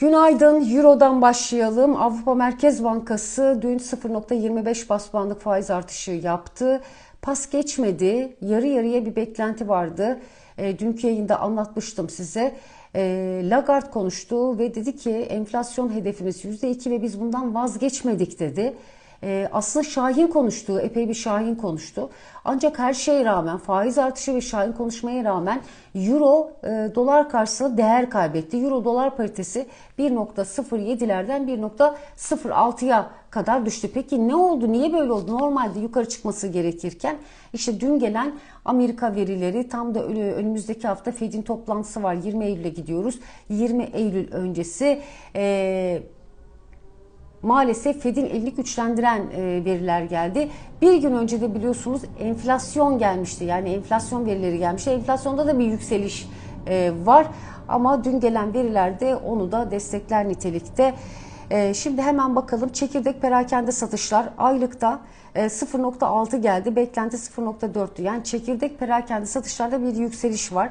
Günaydın. Euro'dan başlayalım. Avrupa Merkez Bankası dün 0.25 bas puanlık faiz artışı yaptı. Pas geçmedi. Yarı yarıya bir beklenti vardı. E, dünkü yayında anlatmıştım size. E, Lagarde konuştu ve dedi ki enflasyon hedefimiz %2 ve biz bundan vazgeçmedik dedi. E, aslında Şahin konuştu, epey bir Şahin konuştu. Ancak her şeye rağmen, faiz artışı ve Şahin konuşmaya rağmen Euro e, dolar karşısında değer kaybetti. Euro dolar paritesi 1.07'lerden 1.06'ya kadar düştü. Peki ne oldu? Niye böyle oldu? Normalde yukarı çıkması gerekirken işte dün gelen Amerika verileri tam da önümüzdeki hafta Fed'in toplantısı var. 20 Eylül'e gidiyoruz. 20 Eylül öncesi eee maalesef Fed'in elini güçlendiren e, veriler geldi. Bir gün önce de biliyorsunuz enflasyon gelmişti. Yani enflasyon verileri gelmişti. Enflasyonda da bir yükseliş e, var. Ama dün gelen verilerde onu da destekler nitelikte. E, şimdi hemen bakalım çekirdek perakende satışlar aylıkta 0.6 geldi. Beklenti 0.4'tü. Yani çekirdek perakende satışlarda bir yükseliş var.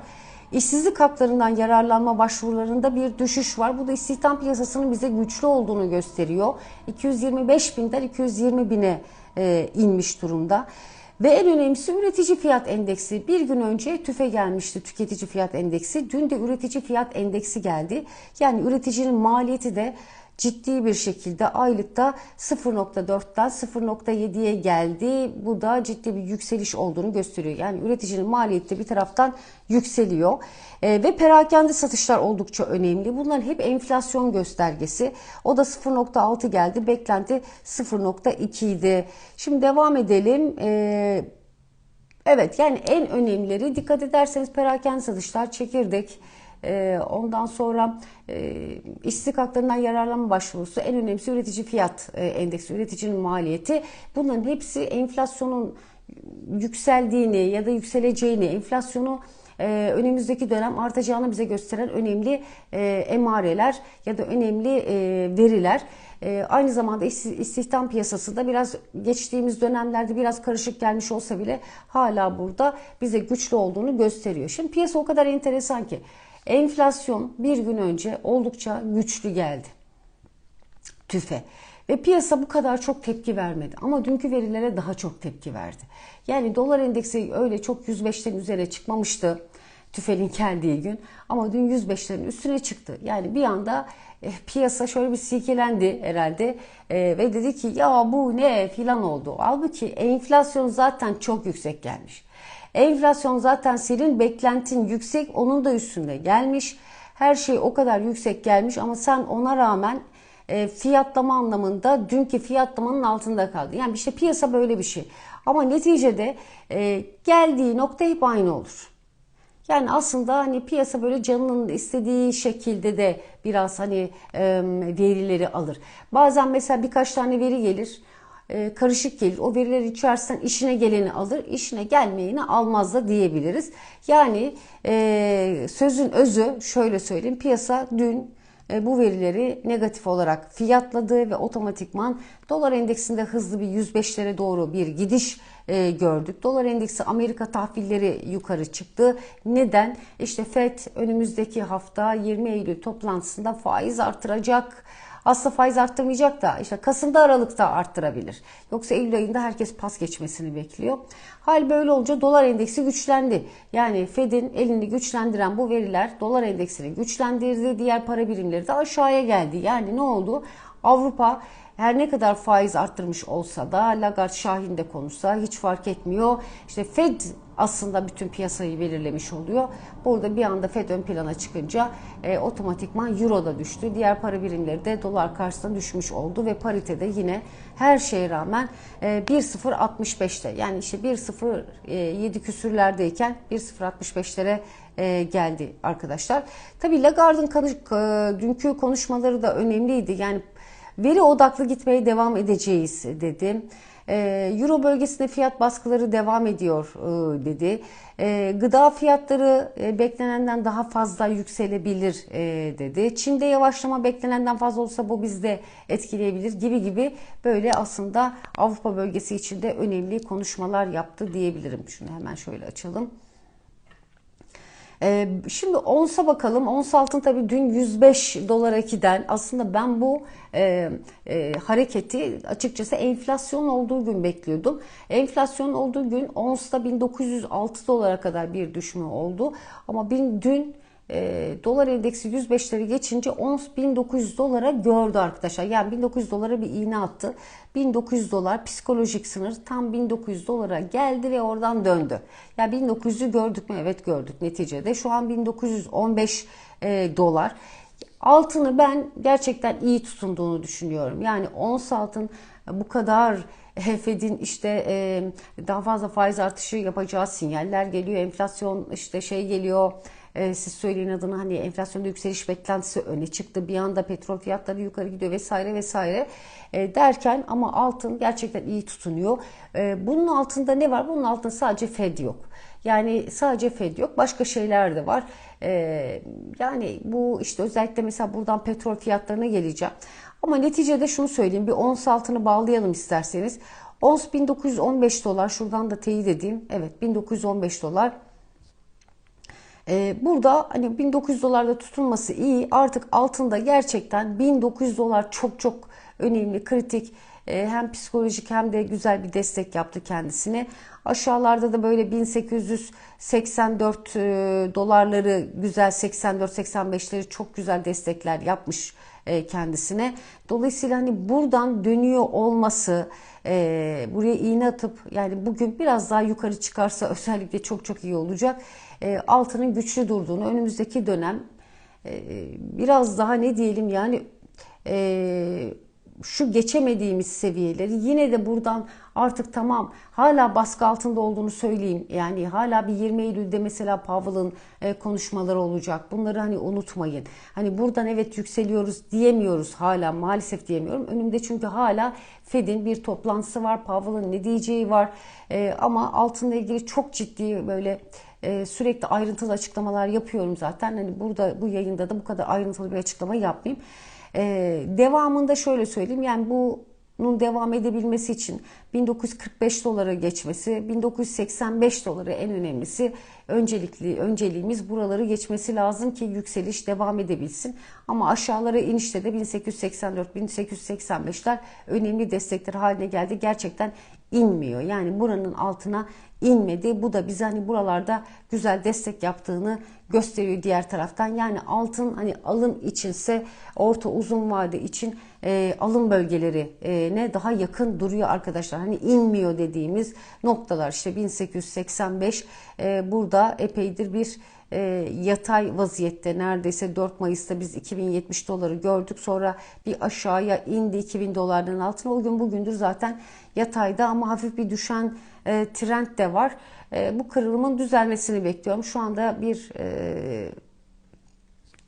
İşsizlik haklarından yararlanma başvurularında bir düşüş var. Bu da istihdam piyasasının bize güçlü olduğunu gösteriyor. 225 binden 220 bine e, inmiş durumda. Ve en önemlisi üretici fiyat endeksi. Bir gün önce TÜFE gelmişti tüketici fiyat endeksi. Dün de üretici fiyat endeksi geldi. Yani üreticinin maliyeti de ciddi bir şekilde aylıkta 0.4'ten 0.7'ye geldi. Bu da ciddi bir yükseliş olduğunu gösteriyor. Yani üreticinin maliyeti bir taraftan yükseliyor. E, ve perakende satışlar oldukça önemli. Bunların hep enflasyon göstergesi. O da 0.6 geldi. Beklenti 0.2 idi. Şimdi devam edelim. E, evet yani en önemlileri dikkat ederseniz perakende satışlar çekirdek ee, ondan sonra e, işsizlik haklarından yararlanma başvurusu en önemlisi üretici fiyat e, endeksi, üreticinin maliyeti. Bunların hepsi enflasyonun yükseldiğini ya da yükseleceğini, enflasyonu e, önümüzdeki dönem artacağını bize gösteren önemli emareler ya da önemli veriler. aynı zamanda istihdam piyasası da biraz geçtiğimiz dönemlerde biraz karışık gelmiş olsa bile hala burada bize güçlü olduğunu gösteriyor. Şimdi piyasa o kadar enteresan ki Enflasyon bir gün önce oldukça güçlü geldi. TÜFE. Ve piyasa bu kadar çok tepki vermedi. Ama dünkü verilere daha çok tepki verdi. Yani dolar endeksi öyle çok 105'ten üzerine çıkmamıştı. TÜFE'nin geldiği gün. Ama dün 105'lerin üstüne çıktı. Yani bir anda e, piyasa şöyle bir silkelendi herhalde e, ve dedi ki ya bu ne filan oldu. Halbuki enflasyon zaten çok yüksek gelmiş. Enflasyon zaten senin beklentin yüksek onun da üstünde gelmiş. Her şey o kadar yüksek gelmiş ama sen ona rağmen e, fiyatlama anlamında dünkü fiyatlamanın altında kaldı. Yani işte piyasa böyle bir şey. Ama neticede e, geldiği nokta hep aynı olur. Yani aslında hani piyasa böyle canının istediği şekilde de biraz hani verileri alır. Bazen mesela birkaç tane veri gelir. E, karışık gelir. O veriler içerisinden işine geleni alır, işine gelmeyeni almaz da diyebiliriz. Yani e, sözün özü şöyle söyleyeyim. Piyasa dün e, bu verileri negatif olarak fiyatladı ve otomatikman dolar endeksinde hızlı bir 105'lere doğru bir gidiş gördük. Dolar endeksi Amerika tahvilleri yukarı çıktı. Neden? İşte FED önümüzdeki hafta 20 Eylül toplantısında faiz artıracak aslında faiz arttırmayacak da işte Kasım'da Aralık'ta arttırabilir. Yoksa Eylül ayında herkes pas geçmesini bekliyor. Hal böyle olunca dolar endeksi güçlendi. Yani Fed'in elini güçlendiren bu veriler dolar endeksini güçlendirdi. Diğer para birimleri de aşağıya geldi. Yani ne oldu? Avrupa her ne kadar faiz arttırmış olsa da Lagarde Şahin de konuşsa hiç fark etmiyor. İşte Fed aslında bütün piyasayı belirlemiş oluyor. Burada bir anda FED ön plana çıkınca e, otomatikman euro da düştü. Diğer para birimleri de dolar karşısında düşmüş oldu ve paritede yine her şeye rağmen e, 1.065'te yani işte 1.07 e, küsürlerdeyken 1.065'lere e, geldi arkadaşlar. Tabii Lagarde'ın e, dünkü konuşmaları da önemliydi. Yani veri odaklı gitmeye devam edeceğiz dedi. Ee, Euro bölgesinde fiyat baskıları devam ediyor e, dedi. Ee, gıda fiyatları e, beklenenden daha fazla yükselebilir e, dedi. Çin'de yavaşlama beklenenden fazla olsa bu bizde etkileyebilir gibi gibi böyle aslında Avrupa bölgesi içinde önemli konuşmalar yaptı diyebilirim. Şunu hemen şöyle açalım. Ee, şimdi onsa bakalım. Ons altın tabii dün 105 dolara giden aslında ben bu e, e, hareketi açıkçası enflasyon olduğu gün bekliyordum. Enflasyon olduğu gün onsta 1906 dolara kadar bir düşme oldu. Ama bin, dün e, dolar endeksi 105'leri geçince ons 1900 dolara gördü arkadaşlar. Yani 1900 dolara bir iğne attı. 1900 dolar psikolojik sınır tam 1900 dolara geldi ve oradan döndü. Yani 1900'ü gördük mü? Evet gördük neticede. Şu an 1915 e, dolar. Altını ben gerçekten iyi tutunduğunu düşünüyorum. Yani ons altın bu kadar Fed'in işte e, daha fazla faiz artışı yapacağı sinyaller geliyor. Enflasyon işte şey geliyor e, siz söyleyin adını hani enflasyonda yükseliş beklentisi öne çıktı. Bir anda petrol fiyatları yukarı gidiyor vesaire vesaire e, derken ama altın gerçekten iyi tutunuyor. E, bunun altında ne var? Bunun altında sadece Fed yok. Yani sadece Fed yok. Başka şeyler de var. E, yani bu işte özellikle mesela buradan petrol fiyatlarına geleceğim. Ama neticede şunu söyleyeyim. Bir ons altını bağlayalım isterseniz. Ons 1915 dolar. Şuradan da teyit edeyim. Evet 1915 dolar. Ee, burada hani 1900 dolarda tutulması iyi. Artık altında gerçekten 1900 dolar çok çok önemli, kritik. Ee, hem psikolojik hem de güzel bir destek yaptı kendisine. Aşağılarda da böyle 1884 e, dolarları güzel 84-85'leri çok güzel destekler yapmış e, kendisine. Dolayısıyla hani buradan dönüyor olması, e, buraya iğne atıp yani bugün biraz daha yukarı çıkarsa özellikle çok çok iyi olacak. E, altının güçlü durduğunu önümüzdeki dönem biraz daha ne diyelim yani şu geçemediğimiz seviyeleri yine de buradan artık tamam hala baskı altında olduğunu söyleyeyim. Yani hala bir 20 Eylül'de mesela Powell'ın e, konuşmaları olacak. Bunları hani unutmayın. Hani buradan evet yükseliyoruz diyemiyoruz hala maalesef diyemiyorum. Önümde çünkü hala Fed'in bir toplantısı var. Powell'ın ne diyeceği var. E, ama altınla ilgili çok ciddi böyle e, sürekli ayrıntılı açıklamalar yapıyorum zaten. Hani burada bu yayında da bu kadar ayrıntılı bir açıklama yapmayayım. Ee, devamında şöyle söyleyeyim yani bunun devam edebilmesi için 1945 dolara geçmesi, 1985 doları en önemlisi öncelikli önceliğimiz buraları geçmesi lazım ki yükseliş devam edebilsin. Ama aşağılara inişte de 1884 1885'ler önemli destekler haline geldi. Gerçekten inmiyor. Yani buranın altına inmedi. Bu da bize hani buralarda güzel destek yaptığını gösteriyor diğer taraftan. Yani altın hani alım içinse orta uzun vade için e, alım bölgeleri e, ne daha yakın duruyor arkadaşlar. Hani inmiyor dediğimiz noktalar işte 1885 e, burada epeydir bir e, yatay vaziyette neredeyse 4 Mayıs'ta biz 2070 doları gördük. Sonra bir aşağıya indi 2000 dolarların altına. O gün bugündür zaten yatayda ama hafif bir düşen e, trend de var. E, bu kırılımın düzelmesini bekliyorum. Şu anda bir e,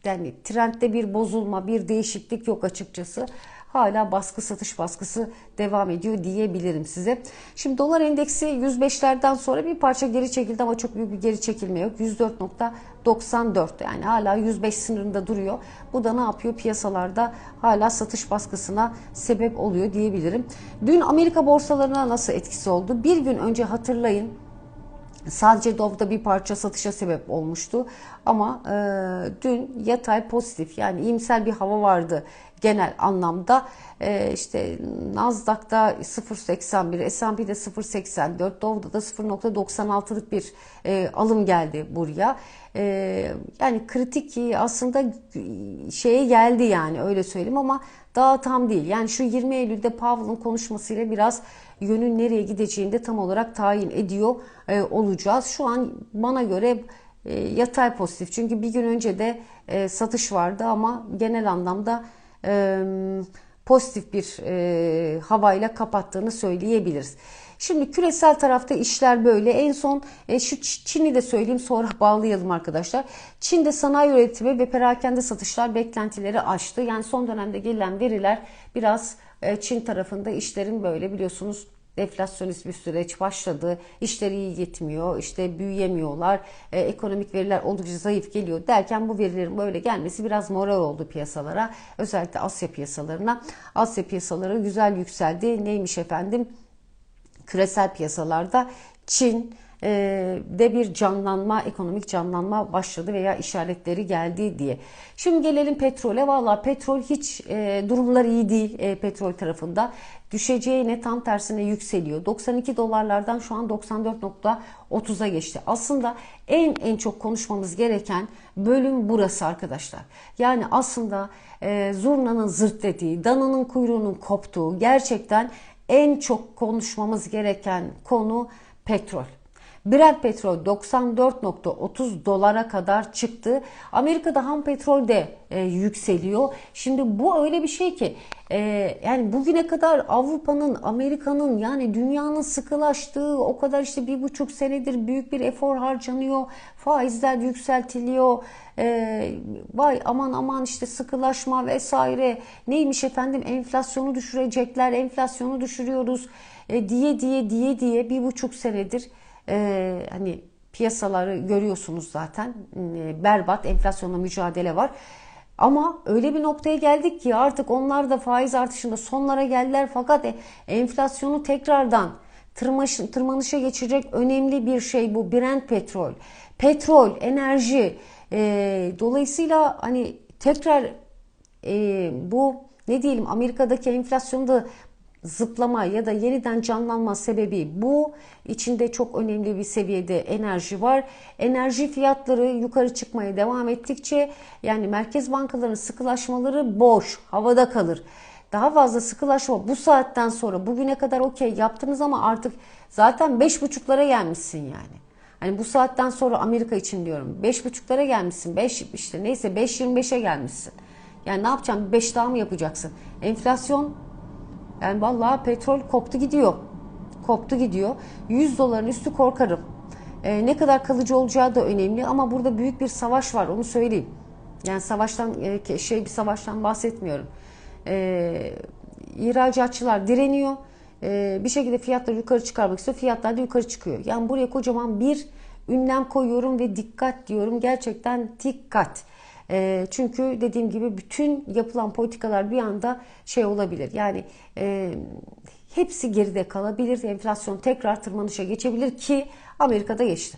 yani trendde bir bozulma, bir değişiklik yok açıkçası hala baskı satış baskısı devam ediyor diyebilirim size. Şimdi dolar endeksi 105'lerden sonra bir parça geri çekildi ama çok büyük bir geri çekilme yok. 104.94 yani hala 105 sınırında duruyor. Bu da ne yapıyor? Piyasalarda hala satış baskısına sebep oluyor diyebilirim. Dün Amerika borsalarına nasıl etkisi oldu? Bir gün önce hatırlayın Sadece Dov'da bir parça satışa sebep olmuştu. Ama e, dün yatay pozitif yani iyimser bir hava vardı genel anlamda. E, işte Nasdaq'da 0.81, S&P'de 0.84, Dov'da da 0.96'lık bir e, alım geldi buraya. E, yani kritik aslında şeye geldi yani öyle söyleyeyim ama daha tam değil. Yani şu 20 Eylül'de Powell'ın konuşmasıyla biraz yönün nereye gideceğini de tam olarak tayin ediyor e, olacağız. Şu an bana göre e, yatay pozitif. Çünkü bir gün önce de e, satış vardı ama genel anlamda e, pozitif bir e, havayla kapattığını söyleyebiliriz. Şimdi küresel tarafta işler böyle. En son e, şu Çin'i de söyleyeyim sonra bağlayalım arkadaşlar. Çin'de sanayi üretimi ve perakende satışlar beklentileri aştı. Yani son dönemde gelen veriler biraz e, Çin tarafında işlerin böyle biliyorsunuz deflasyonist bir süreç başladı. İşleri iyi gitmiyor, işte büyüyemiyorlar, e, ekonomik veriler oldukça zayıf geliyor derken bu verilerin böyle gelmesi biraz moral oldu piyasalara. Özellikle Asya piyasalarına. Asya piyasaları güzel yükseldi. Neymiş efendim? Küresel piyasalarda Çin, de bir canlanma, ekonomik canlanma başladı veya işaretleri geldi diye. Şimdi gelelim petrole. Valla petrol hiç durumlar iyi değil petrol tarafında. Düşeceğine tam tersine yükseliyor. 92 dolarlardan şu an 94.30'a geçti. Aslında en en çok konuşmamız gereken bölüm burası arkadaşlar. Yani aslında e, zurnanın zırt dediği, dananın kuyruğunun koptuğu gerçekten en çok konuşmamız gereken konu petrol. Brent petrol 94.30 dolara kadar çıktı. Amerika'da ham petrol de e, yükseliyor. Şimdi bu öyle bir şey ki e, yani bugüne kadar Avrupa'nın, Amerika'nın yani dünyanın sıkılaştığı o kadar işte bir buçuk senedir büyük bir efor harcanıyor. Faizler yükseltiliyor. E, vay aman aman işte sıkılaşma vesaire. Neymiş efendim enflasyonu düşürecekler, enflasyonu düşürüyoruz e, diye diye diye diye bir buçuk senedir e, hani piyasaları görüyorsunuz zaten e, berbat enflasyonla mücadele var. Ama öyle bir noktaya geldik ki artık onlar da faiz artışında sonlara geldiler fakat e, enflasyonu tekrardan tırmanış, tırmanışa geçecek önemli bir şey bu Brent petrol. Petrol, enerji e, dolayısıyla hani tekrar e, bu ne diyelim Amerika'daki enflasyonu da zıplama ya da yeniden canlanma sebebi bu. İçinde çok önemli bir seviyede enerji var. Enerji fiyatları yukarı çıkmaya devam ettikçe yani merkez bankalarının sıkılaşmaları boş, havada kalır. Daha fazla sıkılaşma bu saatten sonra bugüne kadar okey yaptınız ama artık zaten 5.5'lara gelmişsin yani. Hani bu saatten sonra Amerika için diyorum 5.5'lara gelmişsin. 5 işte neyse 5.25'e gelmişsin. Yani ne yapacaksın? 5 daha mı yapacaksın? Enflasyon yani vallahi petrol koptu gidiyor. Koptu gidiyor. 100 doların üstü korkarım. Ee, ne kadar kalıcı olacağı da önemli ama burada büyük bir savaş var onu söyleyeyim. Yani savaştan e, şey bir savaştan bahsetmiyorum. Ee, ihracatçılar direniyor. Ee, bir şekilde fiyatları yukarı çıkarmak istiyor. Fiyatlar da yukarı çıkıyor. Yani buraya kocaman bir ünlem koyuyorum ve dikkat diyorum. Gerçekten dikkat. E, çünkü dediğim gibi bütün yapılan politikalar bir anda şey olabilir. Yani e, hepsi geride kalabilir. Enflasyon tekrar tırmanışa geçebilir ki Amerika'da geçti.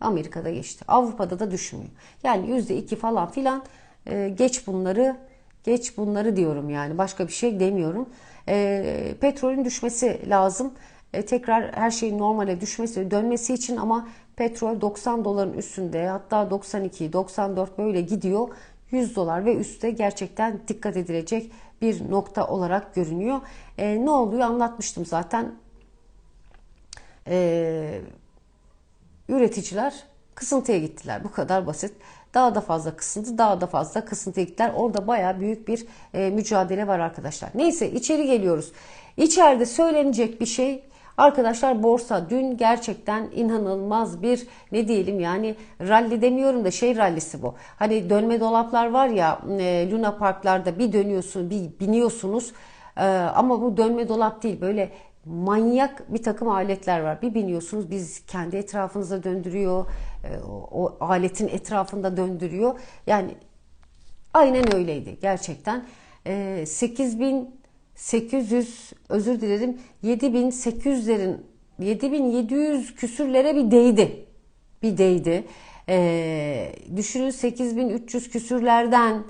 Amerika'da geçti. Avrupa'da da düşmüyor. Yani yüzde iki falan filan e, geç bunları geç bunları diyorum yani başka bir şey demiyorum. E, petrolün düşmesi lazım. E, tekrar her şeyin normale düşmesi, dönmesi için ama petrol 90 doların üstünde hatta 92, 94 böyle gidiyor. 100 dolar ve üstte gerçekten dikkat edilecek bir nokta olarak görünüyor. E, ne oluyor anlatmıştım zaten. E, üreticiler kısıntıya gittiler. Bu kadar basit. Daha da fazla kısıntı, daha da fazla kısıntıya gittiler. Orada baya büyük bir e, mücadele var arkadaşlar. Neyse içeri geliyoruz. İçeride söylenecek bir şey Arkadaşlar borsa dün gerçekten inanılmaz bir ne diyelim yani rally demiyorum da şey rallisi bu. Hani dönme dolaplar var ya e, Luna Parklarda bir dönüyorsun bir biniyorsunuz e, ama bu dönme dolap değil böyle manyak bir takım aletler var. Bir biniyorsunuz biz kendi etrafınıza döndürüyor. E, o, aletin etrafında döndürüyor. Yani aynen öyleydi gerçekten. E, 8000 800 özür dilerim 7800'lerin 7700 küsürlere bir değdi. Bir değdi. Ee, düşünün 8300 küsürlerden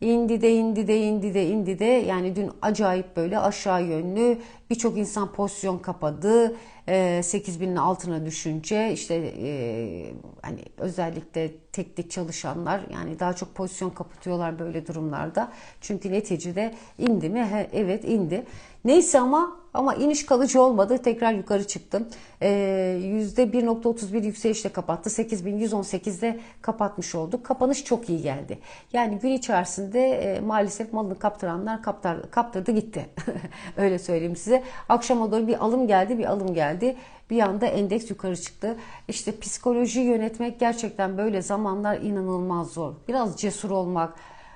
indi de indi de indi de indi de yani dün acayip böyle aşağı yönlü birçok insan pozisyon kapadı. 8000'in ee, altına düşünce işte e, hani özellikle teknik çalışanlar yani daha çok pozisyon kapatıyorlar böyle durumlarda. Çünkü neticede indi mi? He, evet indi. Neyse ama ama iniş kalıcı olmadı. Tekrar yukarı çıktım. Ee, %1.31 yükselişle kapattı. 8118'de kapatmış olduk. Kapanış çok iyi geldi. Yani gün içerisinde e, maalesef malını kaptıranlar kaptar, kaptırdı gitti. Öyle söyleyeyim size. Akşama doğru bir alım geldi, bir alım geldi. Bir anda endeks yukarı çıktı. İşte psikoloji yönetmek gerçekten böyle zamanlar inanılmaz zor. Biraz cesur olmak,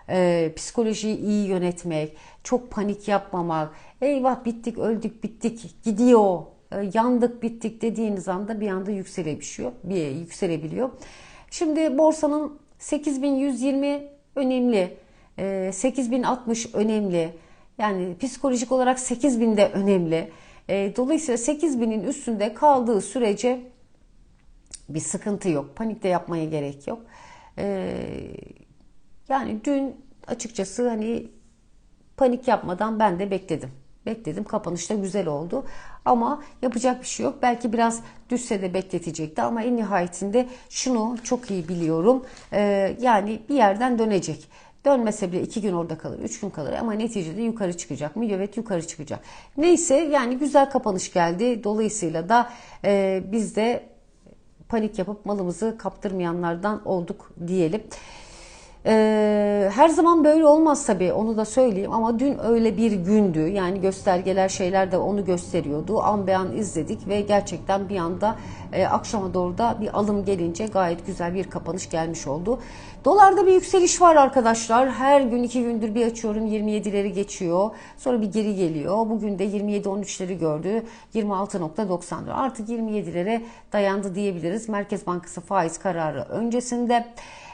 e, psikolojiyi iyi yönetmek, çok panik yapmamak, eyvah bittik, öldük, bittik, gidiyor, e, yandık, bittik dediğiniz anda bir anda yükselebiliyor. Bir yükselebiliyor. Şimdi borsanın 8120 önemli, e, 8060 önemli. Yani psikolojik olarak 8000 de önemli. E, dolayısıyla 8000'in üstünde kaldığı sürece Bir sıkıntı yok. Panik de yapmaya gerek yok. Ee, yani dün açıkçası hani panik yapmadan ben de bekledim. Bekledim. Kapanış da güzel oldu. Ama yapacak bir şey yok. Belki biraz düşse de bekletecekti ama en nihayetinde şunu çok iyi biliyorum. Ee, yani bir yerden dönecek. Dönmese bile iki gün orada kalır, üç gün kalır ama neticede yukarı çıkacak mı? Evet yukarı çıkacak. Neyse yani güzel kapanış geldi. Dolayısıyla da e, biz de panik yapıp malımızı kaptırmayanlardan olduk diyelim. Ee, her zaman böyle olmaz tabii onu da söyleyeyim. Ama dün öyle bir gündü. Yani göstergeler şeyler de onu gösteriyordu. An be an izledik ve gerçekten bir anda e, akşama doğru da bir alım gelince gayet güzel bir kapanış gelmiş oldu. Dolarda bir yükseliş var arkadaşlar. Her gün iki gündür bir açıyorum. 27'leri geçiyor. Sonra bir geri geliyor. Bugün de 27-13'leri gördü. 26.90 artık 27'lere dayandı diyebiliriz. Merkez Bankası faiz kararı öncesinde.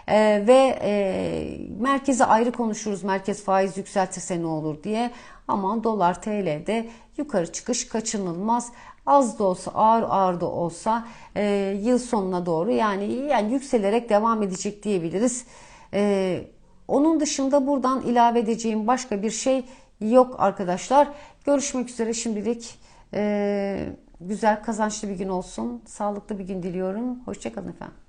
Ee, ve e, merkeze ayrı konuşuruz. Merkez faiz yükseltirse ne olur diye. Ama dolar TL'de yukarı çıkış kaçınılmaz. Az da olsa ağır ağır da olsa e, yıl sonuna doğru yani yani yükselerek devam edecek diyebiliriz. E, onun dışında buradan ilave edeceğim başka bir şey yok arkadaşlar. Görüşmek üzere şimdilik. E, güzel kazançlı bir gün olsun. Sağlıklı bir gün diliyorum. Hoşçakalın efendim.